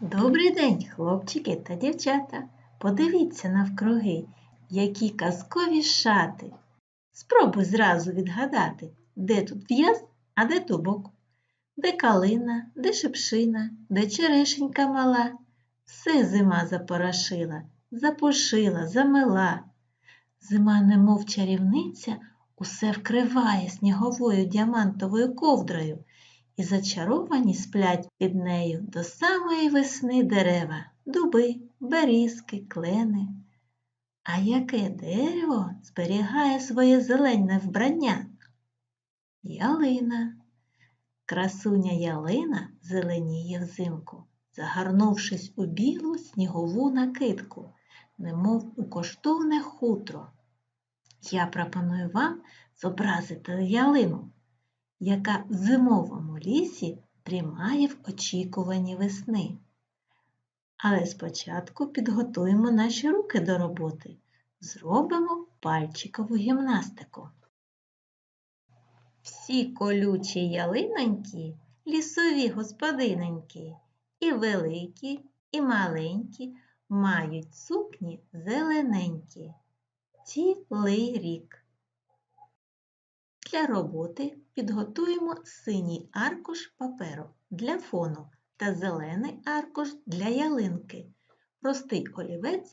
Добрий день, хлопчики та дівчата. Подивіться навкруги, які казкові шати. Спробуй зразу відгадати, де тут в'яз, а де дубок, де калина, де шипшина, де черешенька мала. Все зима запорошила, запушила, замила. Зима, немов чарівниця, усе вкриває сніговою діамантовою ковдрою і зачаровані сплять під нею до самої весни дерева, дуби, берізки, клени. А яке дерево зберігає своє зелене вбрання? Ялина. Красуня ялина зеленіє взимку, загорнувшись у білу снігову накидку, немов у коштовне хутро. Я пропоную вам зобразити ялину яка в зимовому лісі тримає в очікуванні весни. Але спочатку підготуємо наші руки до роботи, зробимо пальчикову гімнастику. Всі колючі ялинонькі, лісові господиноньки, і великі, і маленькі мають сукні зелененькі. Цілий рік. Для роботи підготуємо синій аркуш паперу для фону та зелений аркуш для ялинки, простий олівець